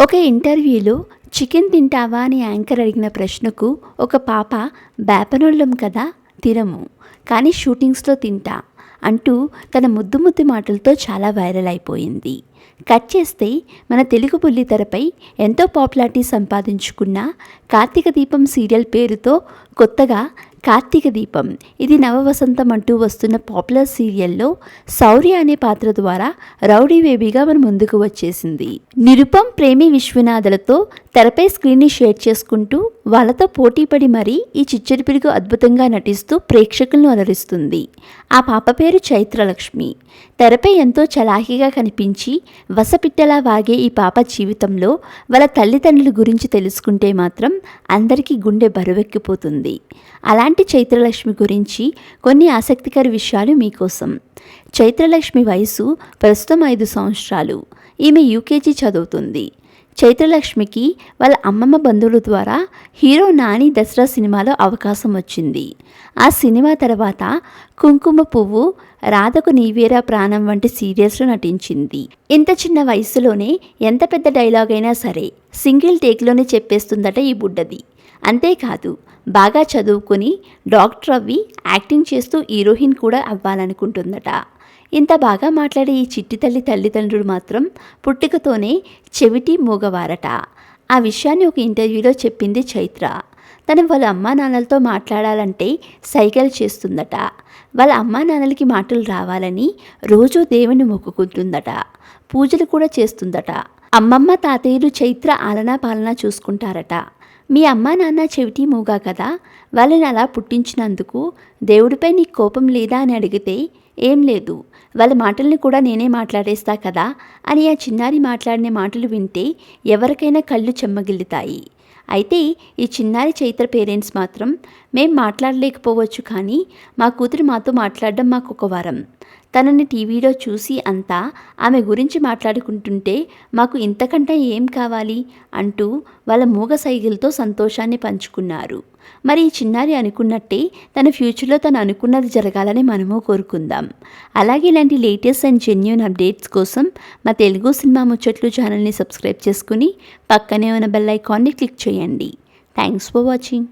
ఒక ఇంటర్వ్యూలో చికెన్ తింటావా? అని యాంకర్ అడిగిన ప్రశ్నకు ఒక పాప బేపనోళ్ళం కదా తినము కానీ షూటింగ్స్లో తింటా అంటూ తన ముద్దు ముద్దు మాటలతో చాలా వైరల్ అయిపోయింది. కట్ చేస్తే మన తెలుగు బుల్లితెరపై ఎంతో పాపులారిటీ సంపాదించుకున్న కార్తీక దీపం సీరియల్ పేరుతో కొత్తగా కార్తీక దీపం. ఇది నవవసంతం అంటూ వస్తున్న పాపులర్ సీరియల్లో శౌర్య అనే పాత్ర ద్వారా రౌడీ బేబీగా మన ముందుకు వచ్చేసింది. నిరుపం ప్రేమి విశ్వనాథులతో తెరపై స్క్రీన్ని షేర్ చేసుకుంటూ వాళ్ళతో పోటీపడి మరీ ఈ చిచ్చరి పిడుగు అద్భుతంగా నటిస్తూ ప్రేక్షకులను అలరిస్తుంది. ఆ పాప పేరు చైత్రలక్ష్మి. తెరపై ఎంతో చలాకీగా కనిపించి వసపిట్టలా వాగే ఈ పాప జీవితంలో వాళ్ళ తల్లిదండ్రుల గురించి తెలుసుకుంటే మాత్రం అందరికీ గుండె బరువెక్కిపోతుంది. అలాంటి చైత్రలక్ష్మి గురించి కొన్ని ఆసక్తికర విషయాలు మీకోసం. చైత్రలక్ష్మి వయసు ప్రస్తుతం ఐదు సంవత్సరాలు. ఈమె యూకేజీ చదువుతుంది. చైత్రలక్ష్మికి వాళ్ళ అమ్మమ్మ బంధువుల ద్వారా హీరో నాని దసరా సినిమాలో అవకాశం వచ్చింది. ఆ సినిమా తర్వాత కుంకుమ పువ్వు రాధకు నీవేరా ప్రాణం వంటి సీరియల్స్లో నటించింది. ఇంత చిన్న వయసులోనే ఎంత పెద్ద డైలాగ్ అయినా సరే సింగిల్ టేక్లోనే చెప్పేస్తుందట ఈ బుడ్డది. అంతేకాదు బాగా చదువుకొని డాక్టర్ అవ్వి యాక్టింగ్ చేస్తూ హీరోయిన్ కూడా అవ్వాలనుకుంటుందట. ఇంత బాగా మాట్లాడే ఈ చిట్టి తల్లి తల్లిదండ్రులు మాత్రం పుట్టుకతోనే చెవిటి మూగవారట. ఆ విషయాన్ని ఒక ఇంటర్వ్యూలో చెప్పింది చైత్ర. తను వాళ్ళ అమ్మా నాన్నలతో మాట్లాడాలంటే సైకిల్ చేస్తుందట. వాళ్ళ అమ్మా నాన్నలకి మాటలు రావాలని రోజూ దేవుని మొక్కుకుంటుందట. పూజలు కూడా చేస్తుందట. అమ్మమ్మ తాతయ్యలు చైత్ర ఆలనా పాలన చూసుకుంటారట. మీ అమ్మా నాన్న చెవిటి మూగా కదా? వాళ్ళని అలా పుట్టించినందుకు దేవుడిపై నీకు కోపం లేదా అని అడిగితే ఏం లేదు. వాళ్ళ మాటల్ని కూడా నేనే మాట్లాడేస్తా కదా? అని ఆ చిన్నారి మాట్లాడిన మాటలు వింటే ఎవరికైనా కళ్ళు చెమ్మగిల్లుతాయి. అయితే ఈ చిన్నారి చైత్ర పేరెంట్స్ మాత్రం మేం మాట్లాడలేకపోవచ్చు కానీ మా కూతురు మాతో మాట్లాడడం మాకు ఒక వారం. తనని టీవీలో చూసి అంతా ఆమె గురించి మాట్లాడుకుంటుంటే మాకు ఇంతకంటే ఏం కావాలి? అంటూ వాళ్ళ మూగ సైకిల్తో సంతోషాన్ని పంచుకున్నారు. మరి ఈ చిన్నారి అనుకున్నట్టే తన ఫ్యూచర్లో తను అనుకున్నది జరగాలని మనము కోరుకుందాం. అలాగే ఇలాంటి లేటెస్ట్ అండ్ జెన్యున్ అప్డేట్స్ కోసం మా తెలుగు సినిమా ముచ్చట్లు ఛానల్ని సబ్స్క్రైబ్ చేసుకుని పక్కనే ఉన్న బెల్ ఐకాన్ని క్లిక్ చేయండి. Thanks for watching.